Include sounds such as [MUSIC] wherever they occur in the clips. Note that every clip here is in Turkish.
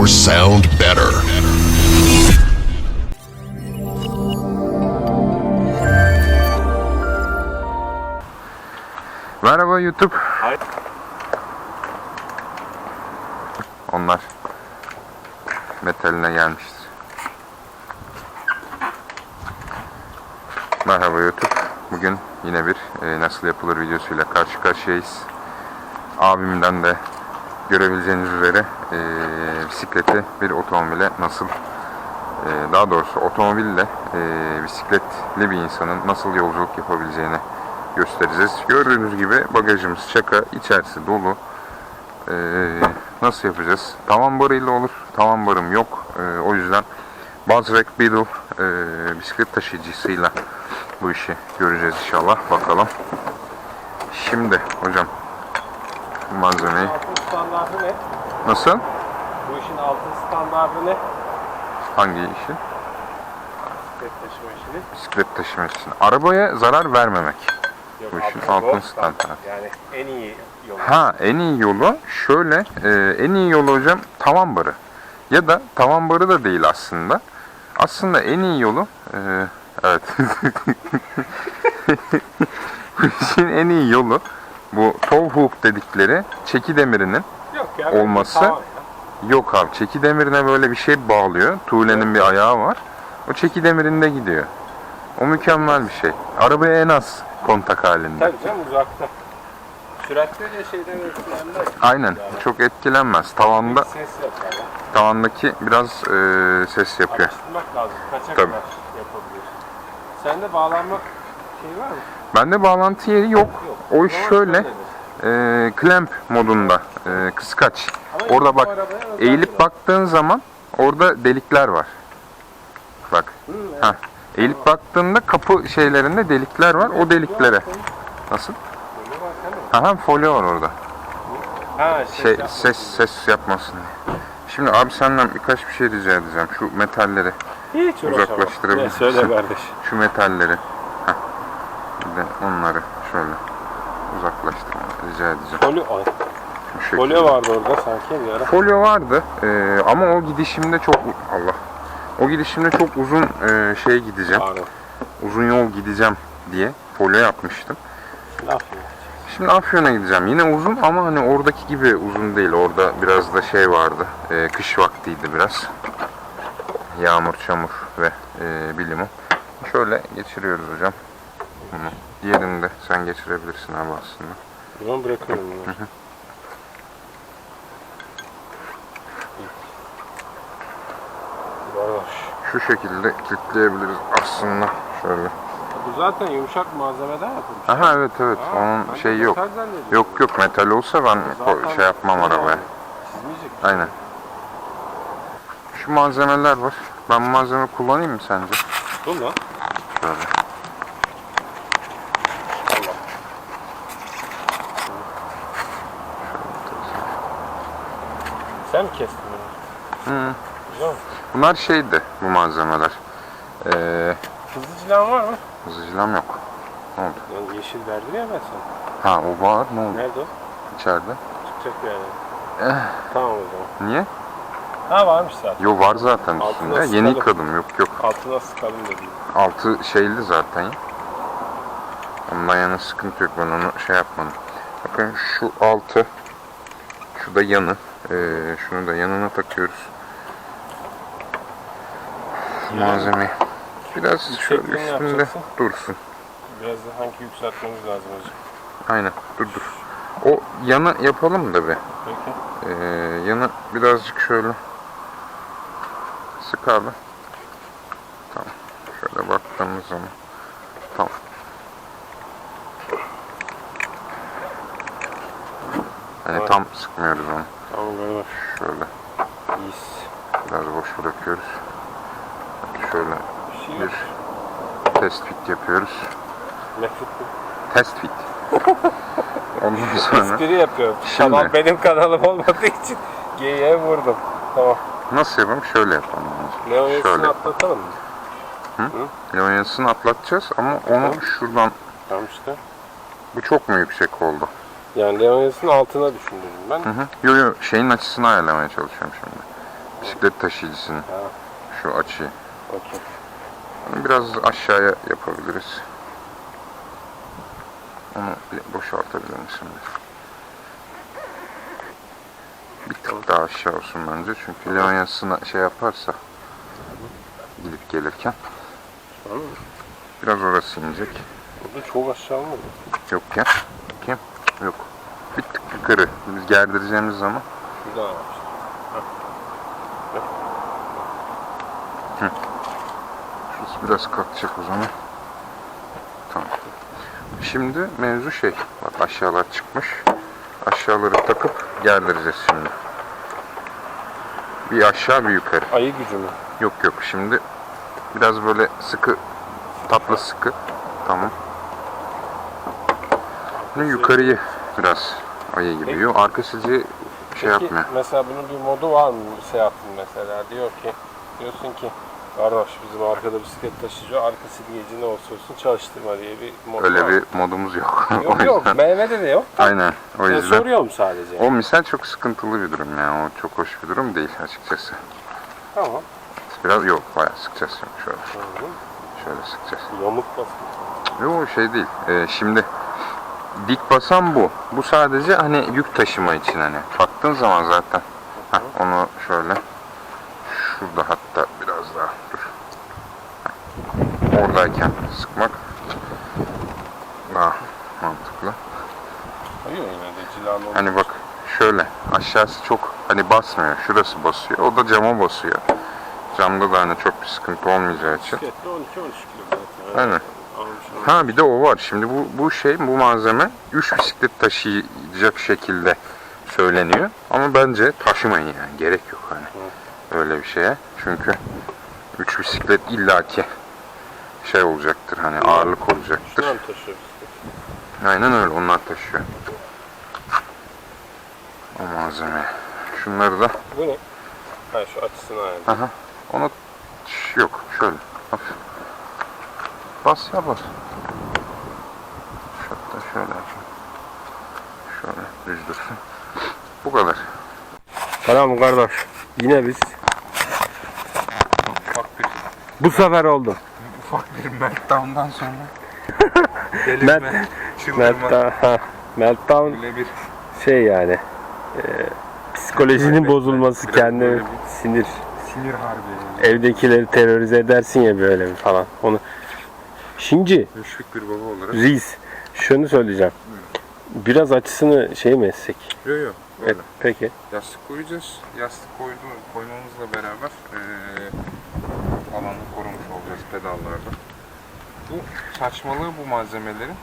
your sound better. Merhaba YouTube. Hayır. Onlar metaline gelmiştir. Merhaba YouTube. Bugün yine bir e, nasıl yapılır videosuyla karşı karşıyayız. Abimden de görebileceğiniz üzere e, bisikleti bir otomobile nasıl e, daha doğrusu otomobille e, bisikletli bir insanın nasıl yolculuk yapabileceğini göstereceğiz. Gördüğünüz gibi bagajımız şaka, içerisi dolu. E, nasıl yapacağız? Tavan barıyla olur. Tavan barım yok. E, o yüzden Buzzrack Beetle e, bisiklet taşıyıcısıyla bu işi göreceğiz inşallah. Bakalım. Şimdi hocam malzemeyi standartı ne? nasıl? Bu işin altın standartı ne? Hangi işi? Bisiklet taşıma işini. Bisiklet taşıma için. Arabaya zarar vermemek. Yok, Bu işin altın altın standartı. Yani en iyi yolu. Ha en iyi yolu şöyle e, en iyi yolu hocam tavan barı. Ya da tavan barı da değil aslında. Aslında en iyi yolu e, evet. [LAUGHS] Bu işin en iyi yolu bu tow hook dedikleri çeki demirinin Yok ya. olması- ya. yok abi çeki demirine böyle bir şey bağlıyor. Tuğlenin bir ayağı var. O çeki demirinde gidiyor. O mükemmel bir şey. Arabaya en az kontak halinde. Tabii canım uzakta. Süratte de şeyden etkilenmez. Aynen. Çok etkilenmez. Tavanda Ses yapar. tavandaki biraz e, ses yapıyor. Alıştırmak lazım. Kaça Tabii. kadar yapabiliyorsun. Sende bağlanma şey var mı? Bende bağlantı yeri yok. O Normal şöyle e, clamp modunda e, kıskaç. Orada bak eğilip baktığın zaman orada delikler var. Bak. Ha. Eğilip baktığında kapı şeylerinde delikler var. O deliklere. Nasıl? Aha folyo var orada. Ha ses Şey yapmasın ses diye. ses yapmasın diye. Şimdi abi senden birkaç bir şey rica edeceğim. Şu metalleri, Hiç uzaklaştırabilir söyle kardeş. şu metalleri. De onları şöyle uzaklaştırmanı rica edeceğim. Folyo, ay, Şu folyo vardı orada sanki bir ara. Folyo vardı ee, ama o gidişimde çok Allah. O gidişimde çok uzun e, şey gideceğim. Pardon. Uzun yol gideceğim diye folyo yapmıştım. Yapayım? Şimdi Afyon'a gideceğim. Yine uzun ama hani oradaki gibi uzun değil. Orada biraz da şey vardı. e, kış vaktiydi biraz. Yağmur, çamur ve e, bilimum. Şöyle geçiriyoruz hocam. Bunu. Diğerini de sen geçirebilirsin abi aslında. Zaman bırakıyorum bunu. Şu şekilde kilitleyebiliriz aslında. Şöyle. Bu zaten yumuşak malzemeden yapılmış. Aha evet evet. Ha, Onun ben şeyi yok. metal. Yok yok metal olsa ben Zaten ko- şey yapmam arabaya. Çizmeyecek. Aynen. Şu malzemeler var. Ben malzeme kullanayım mı sence? Dur lan. Şöyle. Sen mi kestin bunu? Hı. Güzel mi? Bunlar şeydi bu malzemeler. Ee, Hızlıcılan var mı? hızlıcılam yok. Ne oldu? Yani yeşil verdi ya ben sana. Ha o var. Ne oldu? Nerede o? İçeride. Çıkacak bir yerden. Eh. Tamam o zaman. Niye? Ha varmış zaten. Yo var zaten Altına üstünde. sıkalım. Yeni yıkadım. Yok yok. Altına sıkalım dedim. Altı şeyli zaten ya. Ondan yana sıkıntı yok. Ben onu şey yapmadım. Bakın şu altı. Şu da yanı. Ee, şunu da yanına takıyoruz. Malzemeyi. Biraz şöyle üstünde yapacaksın. dursun. Biraz da hangi yükseltmemiz lazım hocam. Aynen. Dur dur. O yanı yapalım da bir. Peki. Ee, yanı birazcık şöyle sık abi. Tamam. Şöyle baktığımız zaman. Tamam. Hani Evet. tam sıkmıyoruz onu. Tamam böyle Şöyle İyiyiz. biraz boş bırakıyoruz. Şöyle Bir şey bir test fit yapıyoruz. Nefret mi? Test fit. [LAUGHS] Ondan sonra Espri yapıyorum. Şimdi- Kanal benim kanalım olmadığı için geyiğe vurdum. Tamam. nasıl yapalım? Şöyle yapalım. Leonyas'ını atlatalım mı? Leonyas'ını atlatacağız ama onu şuradan Tamam işte. bu çok mu yüksek oldu? Yani Leonyas'ın altına düşündüm ben. Hı hı. Yo yo şeyin açısını ayarlamaya çalışıyorum şimdi. bisiklet taşıyıcısını. Ha. Şu açıyı. Okey. Onu biraz aşağıya yapabiliriz. Onu bir boşaltabilir misin? Bir tık daha aşağı olsun bence. Çünkü Leonyas'ına şey yaparsa gidip gelirken Tamam mı? biraz orası inecek. Burada çok aşağı olmadı. Yok ya. Bakayım. Yok. Bir tık yukarı. Biz gerdireceğimiz zaman Şuradan yapmıştım. şurası biraz kalkacak o zaman. Tamam. Şimdi mevzu şey. Bak aşağılar çıkmış. Aşağıları takıp gerdireceğiz şimdi. Bir aşağı bir yukarı. Ayı gücü mü? Yok yok şimdi biraz böyle sıkı tatlı sıkı. Tamam. Bunu yukarıyı biraz ayı gibi. Yok arka sileceği şey Peki, yapmıyor. mesela bunun bir modu var mı? Seyahatin mesela diyor ki diyorsun ki Kardeş bizim arkada bisiklet taşıyıcı arka silgeci ne olsa olsun çalıştırma diye bir mod Öyle var. bir modumuz yok. Yok [LAUGHS] yok yüzden- BMW'de de yok. Aynen. O Ben yüzden. soruyorum sadece. O misal çok sıkıntılı bir durum yani. O çok hoş bir durum değil açıkçası. Tamam. Biraz yok bayağı sıkacağız şimdi şöyle. Hı hı. Şöyle sıkacağız. Yamuk basın. Yok şey değil. Ee, şimdi dik basan bu. Bu sadece hani yük taşıma için hani. Baktığın zaman zaten. Heh, onu şöyle. Şurada hatta biraz daha dur. Oradayken sıkmak daha mantıklı. Hayır yine de cilalı. Hani bak şöyle aşağısı çok hani basmıyor. Şurası basıyor. O da cama basıyor. Camda da hani çok bir sıkıntı olmayacağı için. Bisikletle 12-13 kilo zaten. Aynen. Ha bir de o var. Şimdi bu bu şey bu malzeme 3 bisiklet taşıyacak şekilde söyleniyor. Ama bence taşımayın yani. Gerek yok hani. Öyle bir şeye. Çünkü 3 bisiklet illaki şey olacaktır hani ağırlık olacaktır. Şuradan taşıyor bisiklet. Aynen öyle onlar taşıyor. O malzeme. Şunları da Bu ne? Ha şu açısını ayarlı. Aha. Onu yok. Şöyle. Hafif. Bas ya bas. Hatta şöyle yapayım. Şöyle düz dursun. Bu kadar. Selam kardeş. Yine biz. Ufak bir Bu sefer oldu. ufak bir meltdown'dan sonra [LAUGHS] delirme, çıldırma Meltdown, ha, meltdown bile bir şey yani. e, psikolojinin bozulması Biraz böyle bir- sinir. sinir harbi. Evdekileri terörize edersin ya böyle bir falan. Onu Şimdi Müşfik bir baba olarak. Reis şunu söyleyeceğim. Biraz açısını şey mi etsek? Yok yok. Evet, peki. Yastık koyacağız. Yastık koydu, koymamızla beraber eee alanı korumuş olacağız pedallarda. Bu saçmalığı bu malzemelerin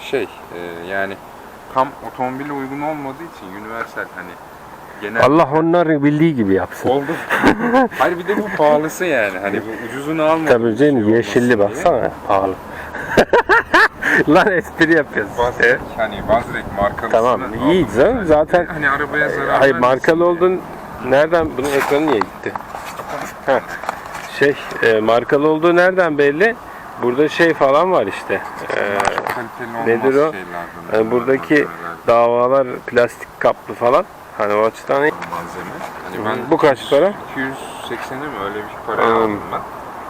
şey eee, yani tam otomobile uygun olmadığı için universal hani genel Allah onların bildiği gibi yapsın. oldu. Hayır bir de bu pahalısı yani. Hani bu ucuzunu almadık. Tabii canım şey yeşilli diye. baksana pahalı. [LAUGHS] Lan espri yapıyoruz. Vazrek, hani Vazrek markalısını Tamam iyi canım zaten Hani arabaya zarar Hayır markalı olduğun nereden bunun ekranı niye gitti? Heh. Şey e, markalı olduğu nereden belli? Burada şey falan var işte. E, olmaz nedir o? şeylerden. e, buradaki davalar plastik kaplı falan. Hani o açıdan malzeme. Hani ben bu kaç para? 280'e mi öyle bir paraya Hmm. aldım ben.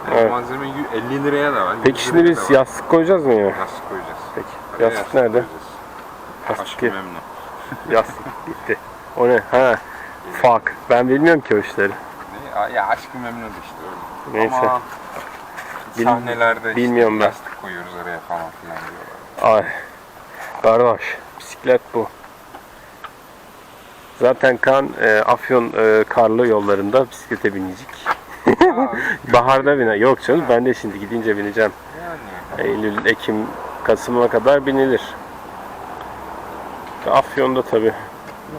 Yani Evet. Malzeme 50 liraya da var. Peki 100 şimdi liraya biz var. yastık koyacağız mı yine? yastık koyacağız. Peki. Araya Yastık nerede? koyacağız. Yastık Aşkı memnun. [LAUGHS] Yastık gitti. O ne? Ha. Fuck. Ben bilmiyorum ki o işleri. Ne? Ya, aşkı memnun işte öyle. Neyse. Ama Bil- sahnelerde bilmiyorum ben. yastık koyuyoruz araya falan filan diyorlar. Ay. Kardeş. Bisiklet bu. Zaten kan e, Afyon e, karlı yollarında bisiklete binecek. [LAUGHS] Baharda biner. Yok canım ben de şimdi gidince bineceğim. Yani Eylül, Ekim, Kasım'a kadar binilir. Afyon'da tabi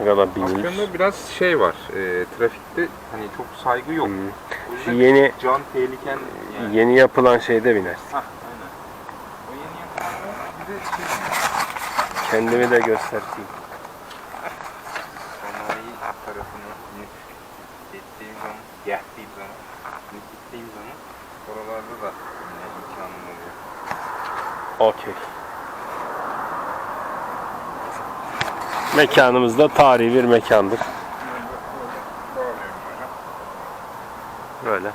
ne kadar binilir. Afyon'da biraz şey var. E, trafikte hani çok saygı yok. Hmm. Şu yeni can tehliken yani. yeni yapılan şeyde binersin. Hah, aynen. O yeni yapılanlar bir de şey Kendimi de göstereyim. Oralarda da yine imkanım oluyor. Okey. Mekanımız da tarihi bir mekandır. Böyle.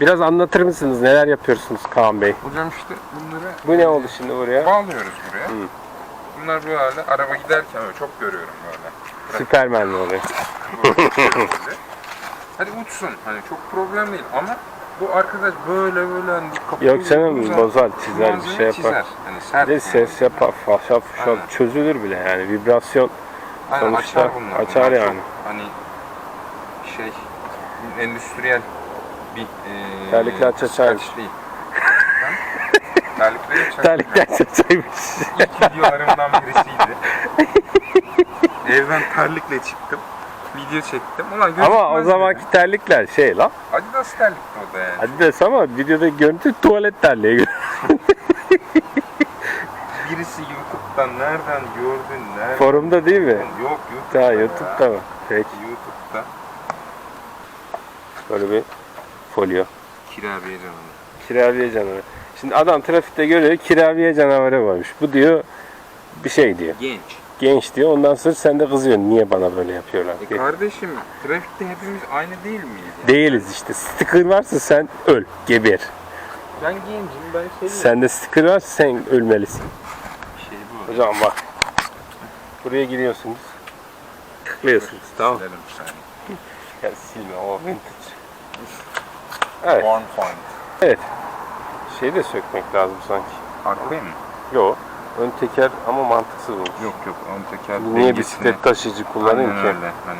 Biraz anlatır mısınız? Neler yapıyorsunuz Kaan Bey? Hocam işte bunları Bu ne oldu şimdi buraya? bağlıyoruz buraya. Hı. Bunlar böyle araba giderken öyle çok görüyorum böyle. Süpermen mi oluyor? Böyle. Hadi uçsun. Hani çok problem değil ama bu arkadaş böyle böyle hani kapıyı Yok canım bozar, çizer bir şey yapar. Çizer. Hani sert. Bir de yani. ses yapar, fahşap fahşap çözülür bile yani vibrasyon Aynen, sonuçta açar bunlar. açar Bunlar yani. Çok, hani şey endüstriyel bir e, Terlikler saç değil. Ben [LAUGHS] terlikleri çeçermiş. terlikler çeçeymiş. İlk videolarımdan birisiydi. Evden terlikle çıktım. Video çektim. Ulan Ama o zamanki dedim. terlikler şey lan. Adidas terlikti o da yani. Adidas ama videoda görüntü tuvalet terliği. [LAUGHS] Birisi YouTube'dan nereden gördün? Nereden? Forumda değil mi? Yok YouTube'da. Ha ya. YouTube'da mı? Peki. YouTube'da. Böyle bir folyo. Kirabiye canım. Kirabiye canavarı. Şimdi adam trafikte görüyor kirabiye canavarı varmış. Bu diyor bir şey diyor. Genç. Genç diyor. Ondan sonra sen de kızıyorsun. Niye bana böyle yapıyorlar E kardeşim trafikte hepimiz aynı değil miyiz? Yani? Değiliz işte. Sticker varsa sen öl. Geber. Ben gencim ben seviyorum. Sende sticker varsa sen ölmelisin. Şey bu. Hocam bak. Buraya giriyorsunuz. Tıklıyorsunuz. Tamam. [LAUGHS] Ya silme o vintage. Evet. Born Find. Evet. Şeyi de sökmek lazım sanki. Arkaya mı? Yok. Ön teker ama mantıksız olur. Yok yok ön teker Niye dengesini- bisiklet taşıyıcı kullanayım Aynen ki? öyle. Hani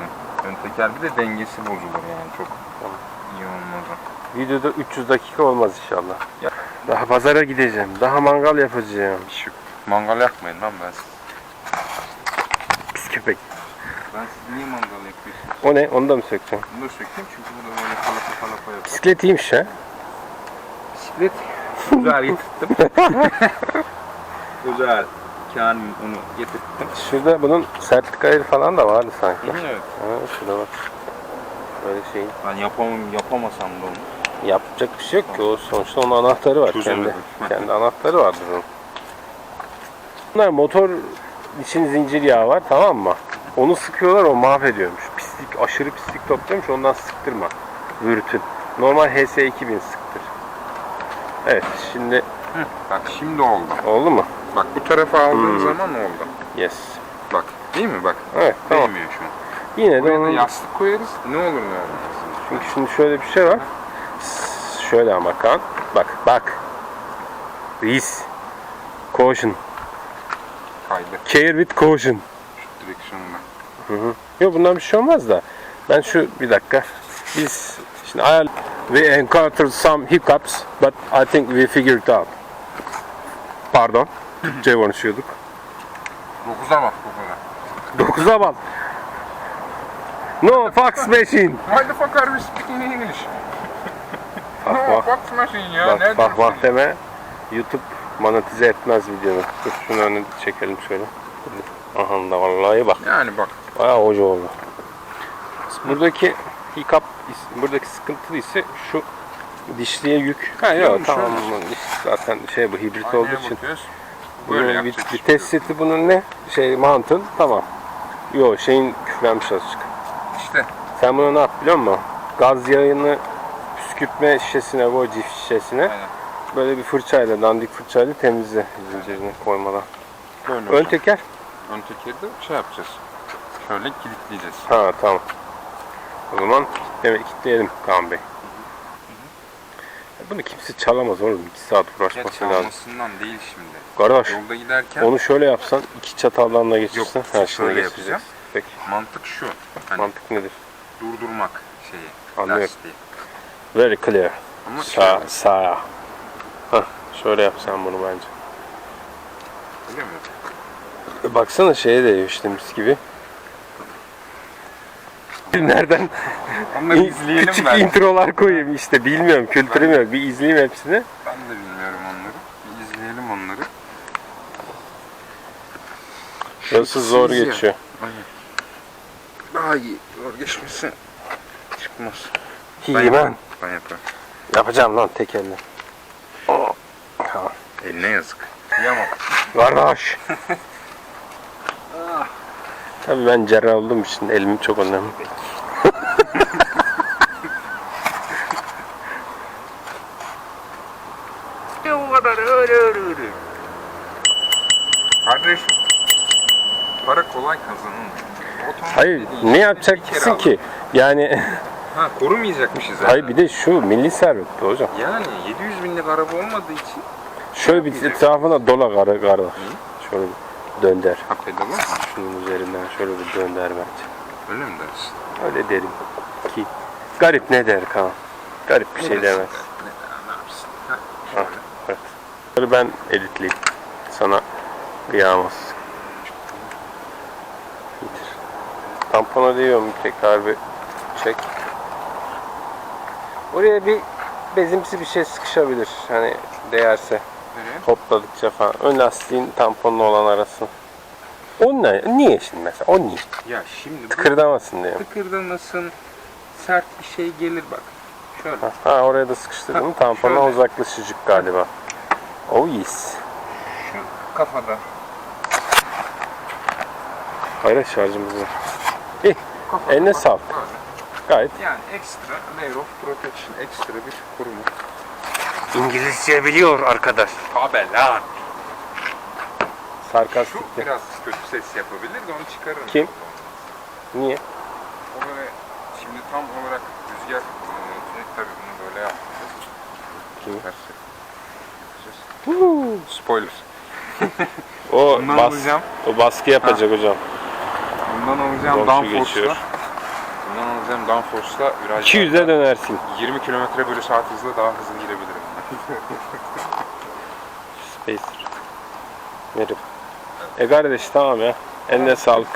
ön teker bir de dengesi bozulur yani çok Tamam. iyi olmaz. Videoda 300 dakika olmaz inşallah. Ya. Daha pazara gideceğim. Daha mangal yapacağım. Şu mangal yakmayın lan ben. Pis köpek. Ben siz niye mangal yapıyorsunuz? O ne? Onu da mı sökeceğim? Bunu da söktüm çünkü bu da böyle kalapa kalapa yapar. Bisiklet iyiymiş ha. Bisiklet güzel [LAUGHS] getirttim. [LAUGHS] güzel. Kaan'ın onu getirttim. Şurada bunun sertlik ayarı falan da vardı sanki. Evet. Ha, şurada bak. Böyle şey. Ben yapamam, yapamasam da onu. Yapacak bir şey yok ki. O sonuçta onun anahtarı var. Kendi, Çözemedim. kendi anahtarı vardır onun. Bunlar motor için zincir yağı var tamam mı? Onu sıkıyorlar o mahvediyormuş. Pislik, aşırı pislik topluyormuş ondan sıktırma. Vürtün. Normal HS 2000 sıktır. Evet şimdi Bak şimdi oldu. oldu mu? Bak bu tarafa aldığım Hmm. zaman oldu. Yes. Bak değil mi bak? Evet tamam. Değmiyor şu an. Yine de Buraya da onun yastık koyarız. Ne olur ne olmaz. Çünkü şimdi şöyle bir şey var. Şöyle ama kan. Bak bak. Reis. Caution. Kaydı. Care with caution. Şu hı. Yok bundan bir şey olmaz da. Ben şu bir dakika. Biz şimdi ayar we encountered some hiccups but I think we figured it out. Pardon. Türkçe konuşuyorduk. 9'a bak 9'a. 9'a bas. No fax machine. Why the fuck are we speaking English? Bak no, bak. fuck machine ya. Bak ne bak bak deme. YouTube monetize etmez videonu. Dur şunu önüne çekelim şöyle. Aha da vallahi bak. Yani bak. Bayağı hoca oldu. Buradaki hiccup, buradaki sıkıntı ise şu dişliye yük. Ha yok tamam diş zaten şey bu hibrit olduğu Aynaya için. bakıyoruz. Böyle vit- yapacak vites seti bunun ne? Şey mantın tamam. Yok şeyin küflenmiş azıcık. İşte Sen bunu ne yap biliyor musun? Gaz yağını püskürtme şişesine koy cif şişesine. aynen. Böyle bir fırçayla, dandik fırçayla temizle zincirini koymadan. Böyle Ön olacak. teker. Ön tekeri de şey yapacağız. Şöyle kilitleyeceğiz. Ha tamam. O zaman demek kilitleyelim Kaan Bey. Bunu kimse çalamaz oğlum. 2 saat Ya uğraşması lazım. çalmasından değil şimdi. Kardeş Yolda giderken onu şöyle yapsan iki çataldan da geçirsen Yok, şöyle şeyini yapacağım. Peki mantık şu. Hani mantık nedir? durdurmak şeyi. Anlıyorum. Lastiği. Very clear. Ama Sağ, sağa. Hah, şöyle yapsan bunu bence. Öyle mi? E, Baksana şeye değiyor işte mis gibi. Nereden izleyelim küçük ben. introlar koyayım işte bilmiyorum kültürüm yok bir izleyeyim hepsini. Ben de bilmiyorum onları. Bir izleyelim onları. Burası zor ya. geçiyor. Aynen. Daha iyi. Zor geçmesi çıkmaz. İyi Ben yaparım. Ben yaparım. yapacağım lan tek elle. Tamam. Eline yazık. Yamam. Kardeş. [LAUGHS] Tabii ben cerrah olduğum için elim çok önemli. o kadar öyle öyle öyle. Kardeşim. Para kolay kazanılmıyor. Otomobil Hayır ne yapacaksın ki? Yani [LAUGHS] Ha korumayacakmışız yani. hayır bir de şu milli servetti hocam. Yani 700 binlik araba olmadığı için Şöyle bir etrafına dola karı kardeş. Şöyle bir dönder. ha pedalı mı? Şunun üzerinden şöyle bir dönder bence. Öyle mi dersin? Öyle derim ki. Garip ne der Kaan? Garip bir şey Ne dersin? demez. Ha, Ah, evet. Bunları ben editleyeyim. Sana kıyamaz. Getir. Tampona diyor mu tekrar bir çek. Oraya bir bezimsi bir şey sıkışabilir. Hani değerse. Nereye? Topladıkça falan. Ön lastiğin tamponlu olan arası. O ne? Niye şimdi mesela? O niye? Ya şimdi bu Tıkırdamasın diye. mi? tıkırdamasın, sert bir şey gelir bak. Şöyle. Ha, ha, oraya da sıkıştırdım. Ha, Tampona şöyle. uzaklaşıcık galiba. Oh yes. Şu kafada. Hayır şarjımız var. İyi. kafada Eline bak, sağlık. böyle. Gayet. Yani ekstra layer of protection, ekstra bir koruma. İngilizce biliyor arkadaş. Kabelan. Şu Sarkastik. de. biraz kötü ses yapabilir de onu çıkarırım. Kim? Niye? O böyle şimdi tam olarak rüzgar e, tabii bunu böyle yapmayacağız. Kim? Ters yapacağız. Spoiler. [LAUGHS] O Bundan bas, alacağım. o baskı yapacak hocam. Bundan alacağım Komşu downforce'la. Bundan alacağım downforce'la viraj 200'e dönersin. 20 km bölü saat hızla daha hızlı girebilirim. Spacer. Verim. E kardeş tamam ya. Eline sağlık.